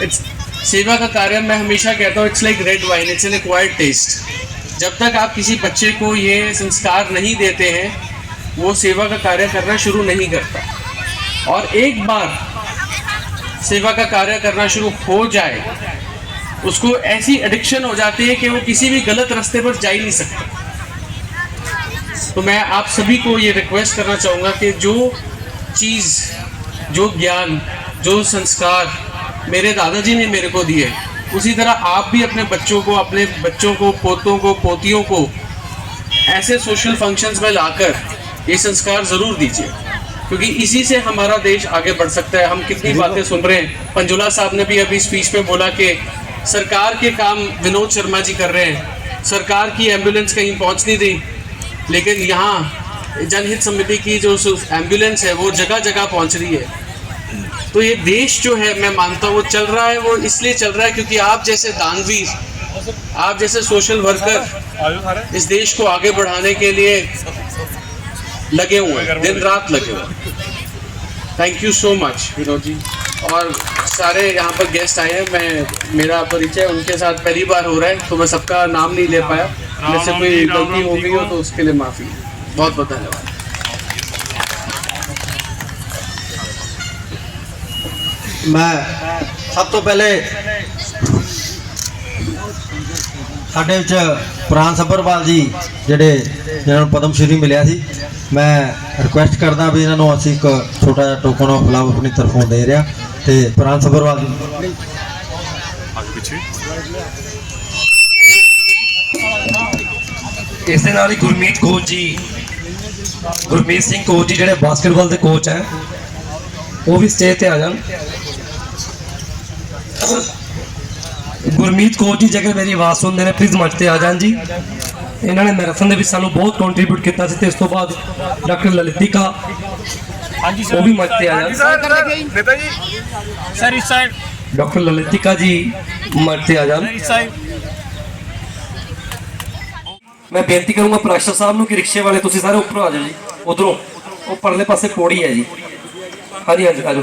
It's सेवा का कार्य मैं हमेशा कहता हूँ it's like red wine it's an acquired taste जब तक आप किसी बच्चे को ये संस्कार नहीं देते हैं, वो सेवा का कार्य करना शुरू नहीं करता। और एक बार सेवा का कार्य करना शुरू हो जाए, उसको ऐसी एडिक्शन हो जाती है कि वो किसी भी गलत रास्ते पर जा ही नहीं सकता। तो मैं आप सभी को ये रिक्वेस्ट करना चाहूँगा कि जो चीज़, जो ज्ञान, जो संस्कार मेरे दादाजी ने मेरे को दिए। उसी तरह आप भी अपने बच्चों को अपने बच्चों को पोतों को पोतियों को ऐसे सोशल फ़ंक्शंस में लाकर ये संस्कार ज़रूर दीजिए। क्योंकि इसी से हमारा देश आगे बढ़ सकता है। हम कितनी बातें सुन रहे हैं। पंजुला साहब ने भी अभी स्पीच में बोला कि सरकार के काम विनोद शर्मा जी कर रहे हैं। सरकार की एंबुलेंस कहीं पहुँच नहीं रही। लेकिन यहाँ जनहित समिति की जो एंबुलेंस है वो जगह जगह पहुँच रही है। तो ये देश जो है मैं मानता हूँ वो चल रहा है वो इसलिए चल रहा है क्योंकि आप जैसे दानवीर आप जैसे सोशल वर्कर इस देश को आगे बढ़ाने के लिए लगे हुए हैं दिन रात लगे हुए thank you so much Vinod ji. और सारे यहाँ पर गेस्ट आए हैं मैं मेरा परिचय उनके साथ पहली बार हो रहा है तो मैं सबका नाम नहीं ले पाया। जैसे कोई गलती हो गई हो तो उसके लिए माफ़ी। बहुत बहुत धन्यवाद। ਮੈਂ ਸਭ ਤੋਂ ਪਹਿਲੇ ਸਾਡੇ ਵਿੱਚ ਪ੍ਰਾਨ ਸੱਭਰਵਾਲ ਜੀ ਜਿਹੜੇ ਜਿਹਨਾਂ ਨੂੰ ਪਦਮ ਸ਼੍ਰੀ ਮਿਲਿਆ ਸੀ, ਮੈਂ ਰਿਕੁਐਸਟ ਕਰਦਾ ਵੀ ਇਹਨਾਂ ਨੂੰ ਅਸੀਂ ਇੱਕ ਛੋਟਾ ਜਿਹਾ ਟੋਕਨ ਆਫ ਲਵ ਆਪਣੀ ਤਰਫੋਂ ਦੇ ਰਿਹਾ ਤੇ ਪ੍ਰਾਨ ਸੱਭਰਵਾਲ ਜੀ। ਇਸ ਦੇ ਨਾਲ ਹੀ ਗੁਰਮੀਤ ਕੋਚ ਜੀ, ਗੁਰਮੀਤ ਸਿੰਘ ਕੋਚ ਜੀ ਜਿਹੜੇ ਬਾਸਕਟਬਾਲ ਦੇ ਕੋਚ ਹੈ, ਉਹ ਵੀ ਸਟੇਜ ਤੇ ਆ ਜਾਣ। ਗੁਰਮੀਤ ਕੌਰ ਜੀ ਜੇਕਰ ਮੇਰੀ ਆਵਾਜ਼ ਸੁਣਦੇ ਨੇ ਪਲੀਜ਼ ਮੰਚ ਆ ਜਾਣ ਜੀ। ਇਹਨਾਂ ਨੇ ਮੈਰਾਥਨ ਦੇ ਵਿੱਚ ਸਾਨੂੰ ਬਹੁਤ ਕੰਟਰੀਬਿਊਟ ਕੀਤਾ ਸੀ ਤੇ ਇਸ ਤੋਂ ਬਾਅਦ ਡਾਕਟਰ ਲਲਿਤਿਕਾ ਹਾਂਜੀ ਸਰ। ਉਹ ਵੀ ਮੰਚ ਆ ਜਾਣ। ਨੇਤਾ ਜੀ। ਸਰ ਇਸ ਸਾਈਡ ਡਾਕਟਰ ਲਲਿਤਿਕਾ ਜੀ ਮੰਚ ਆ ਜਾਣ। ਇਸ ਸਾਈਡ ਮੈਂ ਬੇਨਤੀ ਕਰੂੰਗਾ ਪ੍ਰਾਸ਼ਰ ਸਾਹਿਬ ਨੂੰ ਕਿ ਰਿਕਸ਼ੇ ਵਾਲੇ ਤੁਸੀਂ ਸਾਰੇ ਉੱਪਰੋਂ ਆ ਜਾਓ ਜੀ। ਉਧਰੋਂ। ਉਹ ਪਰਲੇ ਪਾਸੇ ਪੌੜੀ ਹੈ ਜੀ। ਹਾਂਜੀ ਹਾਂਜੀ ਆ ਜਾਓ।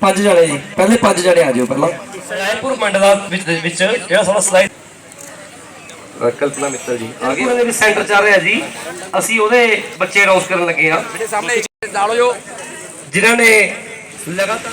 ਪੰਜ ਜਣੇ ਜੀ ਪਹਿਲੇ ਪੰਜ ਜਣੇ ਆ ਜਾਓ ਪਹਿਲਾਂ ਸਲਾਈਪੁਰ ਮੰਡਲਾ ਵਿੱਚ ਦੇ ਵਿੱਚ ਜਿਹੜਾ ਸਾਡਾ ਸਲਾਈ ਕਲਪਨਾ ਮਿੱਤਲ ਜੀ ਆ ਗਏ ਉਹਦੇ ਵਿੱਚ ਸੈਂਟਰ ਚੱਲ ਰਿਹਾ ਜੀ ਅਸੀਂ ਉਹਦੇ ਬੱਚੇ ਅਨਾਉਂਸ ਕਰਨ ਲੱਗੇ ਆ सामने डालो जो ਜਿਨ੍ਹਾਂ ਨੇ ਲਗਾਤਾਰ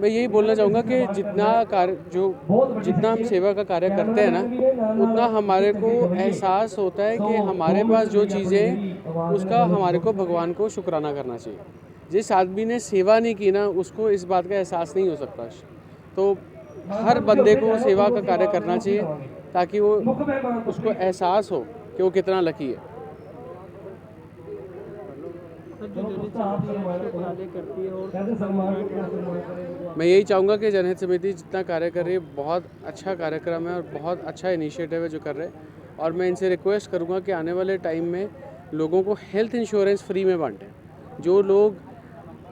मैं यही बोलना चाहूँगा कि जितना कार्य जो जितना हम सेवा का कार्य करते हैं ना, उतना हमारे को एहसास होता है कि हमारे पास जो चीज़ें उसका हमारे को भगवान को शुक्राना करना चाहिए। जिस आदमी ने सेवा नहीं की ना, उसको इस बात का एहसास नहीं हो सकता। तो हर बंदे को सेवा का कार्य करना चाहिए, ताकि वो उसको एहसास हो कि वो कितना लकी है। मैं यही चाहूँगा कि जनहित समिति जितना कार्य कर रही है, बहुत अच्छा कार्यक्रम है और बहुत अच्छा इनिशिएटिव है जो कर रहे हैं। और मैं इनसे रिक्वेस्ट करूँगा कि आने वाले टाइम में लोगों को हेल्थ इंश्योरेंस फ्री में बांटें। जो लोग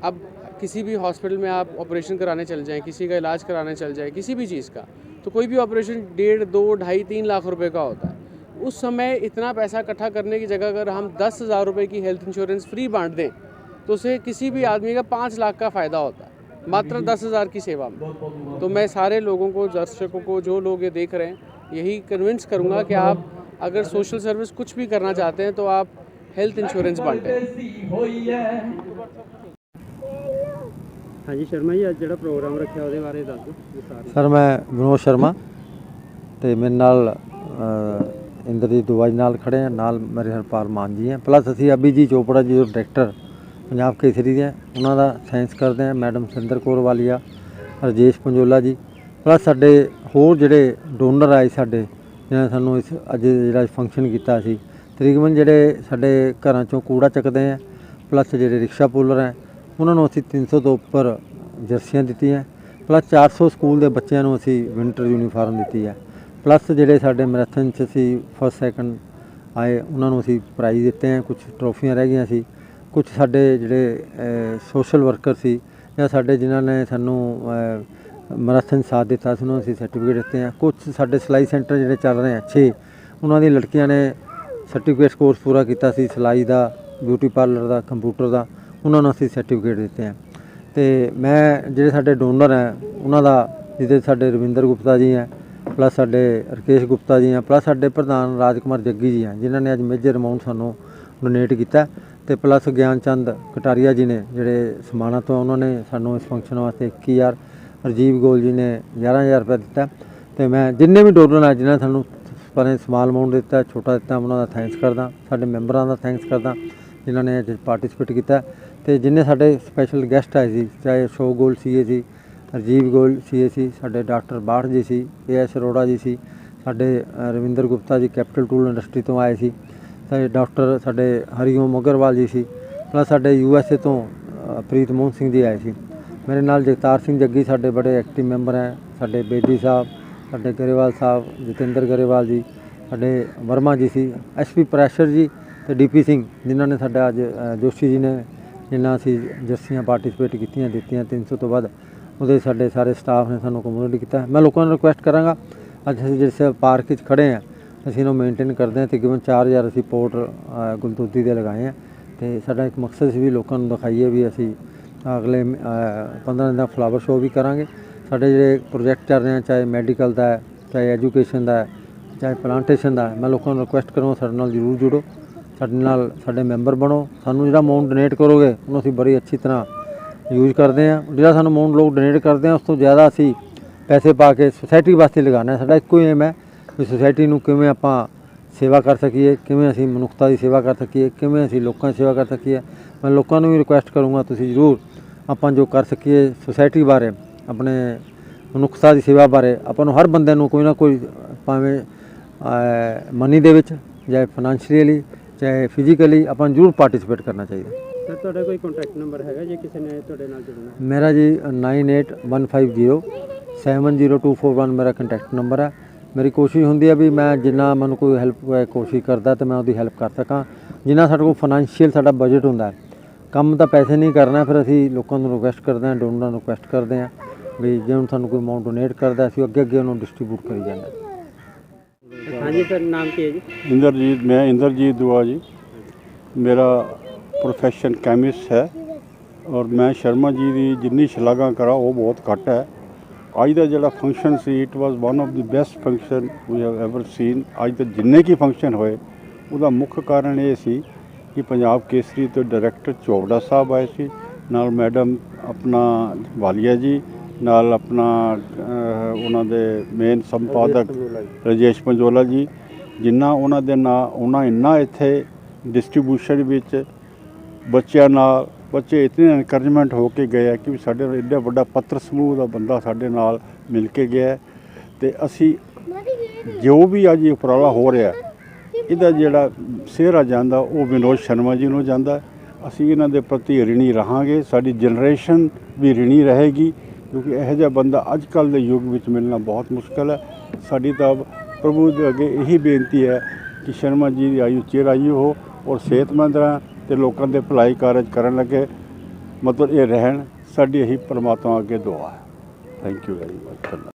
अब किसी भी हॉस्पिटल में आप ऑपरेशन कराने चल जाएँ, किसी का इलाज कराने चल जाए, किसी भी चीज़ का तो कोई भी ऑपरेशन डेढ़, दो, ढाई, तीन लाख रुपए का होता है। उस समय इतना पैसा इकट्ठा करने की जगह अगर हम दस हज़ार रुपये की हेल्थ इंश्योरेंस फ्री बांट दें तो उसे किसी भी आदमी का पाँच लाख का फ़ायदा होता है मात्र दस हज़ार की सेवा में तो मैं सारे लोगों को दर्शकों को जो लोग ये देख रहे हैं यही कन्विंस करूँगा कि आप अगर सोशल सर्विस कुछ भी करना चाहते हैं तो आप हेल्थ इंश्योरेंस बांटें ਹਾਂਜੀ ਸ਼ਰਮਾ ਜੀ ਅੱਜ ਜਿਹੜਾ ਪ੍ਰੋਗਰਾਮ ਰੱਖਿਆ ਉਹਦੇ ਬਾਰੇ ਦੱਸ ਦਿਓ ਵਿਸਤਾਰ ਸਰ ਮੈਂ ਵਿਨੋਦ ਸ਼ਰਮਾ ਤੇ ਮੇਰੇ ਨਾਲ ਅ, ਇੰਦਰਜੀਤ ਦੁਆਜ ਨਾਲ ਖੜੇ ਆ ਨਾਲ ਮੇਰੇ ਹਰਪਾਲ ਮਾਨ ਜੀ ਹੈ ਪਲੱਸ ਅਸੀਂ ਅਭੀ ਜੀ ਚੋਪੜਾ ਜੀ ਜੋ ਡਾਇਰੈਕਟਰ ਪੰਜਾਬ ਕੇਸਰੀ ਦੇ ਹੈ, ਉਹਨਾਂ ਦਾ ਸਾਇੰਸ ਕਰਦੇ ਆ ਮੈਡਮ ਸਿੰਦਰ ਕੌਰ ਵਾਲੀਆ ਰਜੇਸ਼ ਪੰਜੋਲਾ ਜੀ। ਪਲੱਸ ਸਾਡੇ ਹੋਰ ਜਿਹੜੇ ਡੋਨਰ ਆਏ ਸਾਡੇ ਜਿਹਨਾਂ ਨੇ ਸਾਨੂੰ ਇਸ ਅੱਜ ਜਿਹੜਾ ਫੰਕਸ਼ਨ ਕੀਤਾ ਸੀ ਤਕਰੀਬਨ ਜਿਹੜੇ ਸਾਡੇ ਘਰਾਂ ਚੋਂ ਕੂੜਾ ਚੱਕਦੇ ਆ ਪਲੱਸ ਜਿਹੜੇ ਰਿਕਸ਼ਾ ਪੂਲਰ ਹੈ ਉਹਨਾਂ ਨੂੰ ਅਸੀਂ 300 ਤੋਂ ਉੱਪਰ ਜਰਸੀਆਂ ਦਿੱਤੀਆਂ। ਪਲੱਸ 400 ਸਕੂਲ ਦੇ ਬੱਚਿਆਂ ਨੂੰ ਅਸੀਂ ਵਿੰਟਰ ਯੂਨੀਫਾਰਮ ਦਿੱਤੀ ਹੈ ਪਲੱਸ ਜਿਹੜੇ ਸਾਡੇ ਮੈਰਾਥਨ 'ਚ ਅਸੀਂ ਫਸਟ ਸੈਕੰਡ ਆਏ, ਉਹਨਾਂ ਨੂੰ ਅਸੀਂ ਪ੍ਰਾਈਜ਼ ਦਿੱਤੇ ਆ ਕੁਝ ਟਰੋਫੀਆਂ ਰਹਿ ਗਈਆਂ ਸੀ। ਕੁਝ ਸਾਡੇ ਜਿਹੜੇ ਸੋਸ਼ਲ ਵਰਕਰ ਸੀ ਜਾਂ ਸਾਡੇ ਜਿਨ੍ਹਾਂ ਨੇ ਸਾਨੂੰ ਮੈਰਾਥਨ ਸਾਥ ਦਿੱਤਾ ਸੀ, ਉਹਨਾਂ ਨੂੰ ਅਸੀਂ ਸਰਟੀਫਿਕੇਟ ਦਿੱਤੇ ਆ। ਕੁਝ ਸਾਡੇ ਸਿਲਾਈ ਸੈਂਟਰ ਜਿਹੜੇ ਚੱਲ ਰਹੇ ਆ 6 ਉਹਨਾਂ ਦੀ ਲੜਕੀਆਂ ਨੇ ਸਰਟੀਫਿਕੇਟ ਕੋਰਸ ਪੂਰਾ ਕੀਤਾ ਸੀ, ਸਿਲਾਈ ਦਾ ਬਿਊਟੀ ਪਾਰਲਰ ਦਾ ਕੰਪਿਊਟਰ ਦਾ, ਉਹਨਾਂ ਨੂੰ ਅਸੀਂ ਸਰਟੀਫਿਕੇਟ ਦਿੱਤੇ ਆ। ਤੇ ਮੈਂ, ਜਿਹੜੇ ਸਾਡੇ ਡੋਨਰ ਹੈ ਉਹਨਾਂ ਦਾ, ਜਿਹਦੇ ਸਾਡੇ ਰਵਿੰਦਰ ਗੁਪਤਾ ਜੀ ਹੈ ਪਲੱਸ ਸਾਡੇ ਰਕੇਸ਼ ਗੁਪਤਾ ਜੀ ਆ, ਪਲੱਸ ਸਾਡੇ ਪ੍ਰਧਾਨ ਰਾਜਕੁਮਾਰ ਜੱਗੀ ਜੀ ਆ, ਜਿਨ੍ਹਾਂ ਨੇ ਅੱਜ ਮੇਜਰ ਅਮਾਉਂਟ ਸਾਨੂੰ ਡੋਨੇਟ ਕੀਤਾ ਤੇ ਪਲੱਸ ਗਿਆਨ ਚੰਦ ਕਟਾਰੀਆ ਜੀ ਨੇ ਜਿਹੜੇ ਸਮਾਣਾ ਤੋਂ ਉਹਨਾਂ ਨੇ ਸਾਨੂੰ ਇਸ ਫੰਕਸ਼ਨ ਵਾਸਤੇ 21000 ਰਜੀਵ ਗੋਲ ਜੀ ਨੇ 11000 ਰੁਪਏ ਦਿੱਤਾ ਤੇ ਮੈਂ ਜਿੰਨੇ ਵੀ ਡੋਨਰ ਆ, ਜਿਨ੍ਹਾਂ ਸਾਨੂੰ ਪਰੇ ਸਮਾਲ ਅਮਾਉਂਟ ਦਿੱਤਾ, ਛੋਟਾ ਦਿੱਤਾ ਉਹਨਾਂ ਦਾ ਥੈਂਕਸ ਕਰਦਾ, ਸਾਡੇ ਮੈਂਬਰਾਂ ਦਾ ਥੈਂਕਸ ਕਰਦਾ, ਜਿਨ੍ਹਾਂ ਨੇ ਅੱਜ ਪਾਰਟਿਸਿਪੇਟ ਕੀਤਾ ਤੇ ਜਿੰਨੇ ਸਾਡੇ ਸਪੈਸ਼ਲ ਗੈਸਟ ਆਏ ਸੀ, ਚਾਹੇ ਅਸ਼ੋਕ ਗੋਲ ਸੀਗੇ ਜੀ ਰਜੀਵ ਗੋਲ ਸੀਏ ਸੀ, ਸਾਡੇ ਡਾਕਟਰ ਬਾਠ ਜੀ ਸੀ ਏਐਸ ਅਰੋੜਾ ਜੀ ਸੀ, ਸਾਡੇ Ravinder Gupta ji capital tool industry ਤੋਂ ਆਏ ਸੀ, ਸਾਡੇ ਡਾਕਟਰ, ਸਾਡੇ ਹਰੀਓਮ ਅਗਰਵਾਲ ਜੀ ਸੀ, ਪਲੱਸ ਸਾਡੇ ਯੂਐਸਏ ਤੋਂ ਪ੍ਰੀਤ ਮੋਹਨ ਸਿੰਘ ਜੀ ਆਏ ਸੀ। ਮੇਰੇ ਨਾਲ ਜਗਤਾਰ ਸਿੰਘ ਜੱਗੀ ਸਾਡੇ ਬੜੇ ਐਕਟਿਵ ਮੈਂਬਰ ਹੈ, ਸਾਡੇ ਬੇਦੀ ਸਾਹਿਬ, ਸਾਡੇ ਗਰੇਵਾਲ ਸਾਹਿਬ, ਜਤਿੰਦਰ ਗਰੇਵਾਲ ਜੀ, ਸਾਡੇ ਵਰਮਾ ਜੀ ਸੀ ਐਸਪੀ ਪ੍ਰੈਸ਼ਰ ਜੀ ਤੇ ਡੀਪੀ ਸਿੰਘ, ਜਿਨ੍ਹਾਂ ਨੇ ਸਾਡਾ ਅੱਜ ਜੋਸ਼ੀ ਜੀ ਨੇ, ਜਿਨ੍ਹਾਂ ਅਸੀਂ ਜਰਸੀਆਂ ਪਾਰਟਿਸਿਪੇਟ ਕੀਤੀਆਂ, ਦਿੱਤੀਆਂ 300 ਤੋਂ ਵੱਧ। ਉਹਦੇ ਸਾਡੇ ਸਾਰੇ ਸਟਾਫ ਨੇ ਸਾਨੂੰ ਕਮਿਊਨਿਟੀ ਕੀਤਾ ਮੈਂ ਲੋਕਾਂ ਨੂੰ ਰਿਕੁਐਸਟ ਕਰਾਂਗਾ ਅੱਜ ਅਸੀਂ ਜਿਸ ਪਾਰਕ 'ਚ ਖੜੇ ਆ ਅਸੀਂ ਇਹਨੂੰ ਮੇਨਟੇਨ ਕਰਦੇ ਹਾਂ। ਤਕਰੀਬਨ 4000 ਅਸੀਂ ਪੋਰਟ ਅ, ਗੁਲਦੁੱਦੀ ਦੇ ਲਗਾਏ ਆ ਤੇ ਸਾਡਾ ਇੱਕ ਮਕਸਦ ਸੀ ਵੀ ਲੋਕਾਂ ਨੂੰ ਦਿਖਾਈਏ ਵੀ ਅਸੀਂ ਅਗਲੇ ਮ- 15 ਦਿਨ ਦਾ ਫਲਾਵਰ ਸ਼ੋਅ ਵੀ ਕਰਾਂਗੇ। ਸਾਡੇ ਜਿਹੜੇ ਪ੍ਰੋਜੈਕਟ ਚੱਲ ਰਹੇ ਆ ਚਾਹੇ ਮੈਡੀਕਲ ਦਾ ਹੈ ਚਾਹੇ ਐਜੂਕੇਸ਼ਨ ਦਾ ਹੈ ਚਾਹੇ ਪਲਾਂਟੇਸ਼ਨ ਦਾ ਮੈਂ ਲੋਕਾਂ ਨੂੰ ਰਿਕੁਐਸਟ ਕਰੂੰਗਾ ਸਾਡੇ ਨਾਲ ਜਰੂਰ ਜੁੜੋ। ਸਾਡੇ ਨਾਲ ਸਾਡੇ ਮੈਂਬਰ ਬਣੋ। ਸਾਨੂੰ ਜਿਹੜਾ ਅਮਾਉਂਟ ਡੋਨੇਟ ਕਰੋਗੇ ਉਹਨੂੰ ਅਸੀਂ ਬੜੀ ਅੱਛੀ ਤਰ੍ਹਾਂ ਯੂਜ਼ ਕਰਦੇ ਆ ਜਿਹੜਾ ਸਾਨੂੰ ਅਮਾਉਂਟ ਲੋਕ ਡੋਨੇਟ ਕਰਦੇ ਆ ਉਸ ਤੋਂ ਜ਼ਿਆਦਾ ਅਸੀਂ ਪੈਸੇ ਪਾ ਕੇ ਸੁਸਾਇਟੀ ਵਾਸਤੇ ਲਗਾਉਣਾ ਹੈ। ਸਾਡਾ ਇੱਕੋ ਹੀ ਏਮ ਹੈ ਵੀ ਸੁਸਾਇਟੀ ਨੂੰ ਕਿਵੇਂ ਆਪਾਂ ਸੇਵਾ ਕਰ ਸਕੀਏ, ਕਿਵੇਂ ਅਸੀਂ ਮਨੁੱਖਤਾ ਦੀ ਸੇਵਾ ਕਰ ਸਕੀਏ, ਕਿਵੇਂ ਅਸੀਂ ਲੋਕਾਂ ਦੀ ਸੇਵਾ ਕਰ ਸਕੀਏ। ਮੈਂ ਲੋਕਾਂ ਨੂੰ ਵੀ ਰਿਕੁਐਸਟ ਕਰੂੰਗਾ, ਤੁਸੀਂ ਜ਼ਰੂਰ ਆਪਾਂ ਜੋ ਕਰ ਸਕੀਏ ਸੁਸਾਇਟੀ ਬਾਰੇ, ਆਪਣੇ ਮਨੁੱਖਤਾ ਦੀ ਸੇਵਾ ਬਾਰੇ, ਆਪਾਂ ਨੂੰ ਹਰ ਬੰਦੇ ਨੂੰ ਕੋਈ ਨਾ ਕੋਈ ਭਾਵੇਂ ਮਨੀ ਦੇ ਵਿੱਚ ਜਾਂ ਫਾਈਨੈਂਸ਼ੀਅਲੀ ਚਾਹੇ ਫਿਜ਼ੀਕਲੀ ਆਪਾਂ ਨੂੰ ਜ਼ਰੂਰ ਪਾਰਟਿਸਿਪੇਟ ਕਰਨਾ ਚਾਹੀਦਾ। ਸਰ ਤੁਹਾਡਾ ਕੋਈ ਕੰਟੈਕਟ ਨੰਬਰ ਹੈਗਾ ਜੇ ਕਿਸੇ ਨੇ ਤੁਹਾਡੇ ਨਾਲ ਜੁੜਨਾ ਮੇਰਾ ਜੀ 9815070241 ਮੇਰਾ ਕੰਟੈਕਟ ਨੰਬਰ ਹੈ। ਮੇਰੀ ਕੋਸ਼ਿਸ਼ ਹੁੰਦੀ ਹੈ ਵੀ ਮੈਂ ਜਿੰਨਾ ਮੈਨੂੰ ਕੋਈ ਹੈਲਪ ਕੋਸ਼ਿਸ਼ ਕਰਦਾ ਤੇ ਮੈਂ ਉਹਦੀ ਹੈਲਪ ਕਰ ਸਕਾਂ। ਜਿੰਨਾ ਸਾਡੇ ਕੋਲ ਫਾਈਨੈਂਸ਼ੀਅਲ ਸਾਡਾ ਬਜਟ ਹੁੰਦਾ ਹੈ। ਕੰਮ ਤਾਂ ਪੈਸੇ ਨਹੀਂ ਕਰਨਾ ਫਿਰ ਅਸੀਂ ਲੋਕਾਂ ਨੂੰ ਰਿਕੁਐਸਟ ਕਰਦੇ ਹਾਂ ਡੋਨਰਾਂ ਨੂੰ ਰਿਕੁਐਸਟ ਕਰਦੇ ਹਾਂ ਵੀ ਜੇ ਹੁਣ ਸਾਨੂੰ ਕੋਈ ਅਮਾਉਂਟ ਡੋਨੇਟ ਕਰਦਾ ਅਸੀਂ ਅੱਗੇ ਅੱਗੇ ਉਹਨੂੰ ਡਿਸਟ੍ਰੀਬਿਊਟ ਕਰੀ ਜਾਂਦੇ ਹਾਂ। ਹਾਂਜੀ ਸਰ ਨਾਮ ਕੀ ਹੈ ਜੀ? ਇੰਦਰਜੀਤ ਮੈਂ ਇੰਦਰਜੀਤ ਦੁਆ ਜੀ। ਮੇਰਾ ਪ੍ਰੋਫੈਸ਼ਨ ਕੈਮਿਸਟ ਹੈ ਔਰ ਮੈਂ ਸ਼ਰਮਾ ਜੀ ਦੀ ਜਿੰਨੀ ਸ਼ਲਾਘਾ ਕਰਾਂ ਉਹ ਬਹੁਤ ਘੱਟ ਹੈ। ਅੱਜ ਦਾ ਜਿਹੜਾ function C it was one of the best function we have ever seen ਅੱਜ ਤੱਕ ਜਿੰਨੇ ਕੀ ਫੰਕਸ਼ਨ ਹੋਏ ਉਹਦਾ ਮੁੱਖ ਕਾਰਨ ਇਹ ਸੀ ਕਿ ਪੰਜਾਬ ਕੇਸਰੀ ਤੋਂ ਡਾਇਰੈਕਟਰ ਚੋਪੜਾ ਸਾਹਿਬ ਆਏ ਸੀ ਨਾਲ ਮੈਡਮ ਆਪਣਾ ਵਾਲੀਆ ਜੀ ਨਾਲ ਆਪਣਾ ਉਹਨਾਂ ਦੇ ਮੇਨ ਸੰਪਾਦਕ ਰਜੇਸ਼ ਪੰਜੋਲਾ ਜੀ। ਜਿੰਨਾ ਉਹਨਾਂ ਦੇ ਨਾਲ ਉਹਨਾਂ ਇੰਨਾ ਇੱਥੇ ਡਿਸਟ੍ਰੀਬਿਊਸ਼ਨ ਵਿੱਚ ਬੱਚਿਆਂ ਨਾਲ, ਬੱਚੇ ਇਤਨੇ ਐਨਕਰੇਜਮੈਂਟ ਹੋ ਕੇ ਗਏ ਆ ਕਿ ਵੀ ਸਾਡੇ ਨਾਲ ਐਡਾ ਵੱਡਾ ਪੱਤਰ ਸਮੂਹ ਦਾ ਬੰਦਾ ਸਾਡੇ ਨਾਲ ਮਿਲ ਕੇ ਗਿਆ ਹੈ। ਤੇ ਅਸੀਂ ਜੋ ਵੀ ਅੱਜ ਇਹ ਉਪਰਾਲਾ ਹੋ ਰਿਹਾ ਇਹਦਾ ਜਿਹੜਾ ਸਿਹਰਾ ਜਾਂਦਾ, ਉਹ ਵਿਨੋਦ ਸ਼ਰਮਾ ਜੀ ਨੂੰ ਜਾਂਦਾ ਅਸੀਂ ਇਹਨਾਂ ਦੇ ਪ੍ਰਤੀ ਰਿਣੀ ਰਹਾਂਗੇ, ਸਾਡੀ ਜਨਰੇਸ਼ਨ ਵੀ ਰਿਣੀ ਰਹੇਗੀ, ਕਿਉਂਕਿ ਇਹੋ ਜਿਹਾ ਬੰਦਾ ਅੱਜ ਕੱਲ੍ਹ ਦੇ ਯੁੱਗ ਵਿੱਚ ਮਿਲਣਾ ਬਹੁਤ ਮੁਸ਼ਕਲ ਹੈ। ਸਾਡੀ ਤਾਂ ਪ੍ਰਭੂ ਦੇ ਅੱਗੇ ਇਹੀ ਬੇਨਤੀ ਹੈ ਕਿ ਸ਼ਰਮਾ ਜੀ ਦੀ ਆਯੂ ਚਿਰ ਆਯੂ ਹੋ ਔਰ ਸਿਹਤਮੰਦ ਰਹਿਣ। ਤੇ ਲੋਕਾਂ ਦੇ ਭਲਾਈ ਕਾਰਜ ਕਰਨ ਲੱਗੇ। ਮਤਲਬ ਇਹ ਰਹਿਣ, ਸਾਡੀ ਇਹੀ ਪਰਮਾਤਮਾ ਅੱਗੇ ਦੁਆ ਹੈ। Thank you very much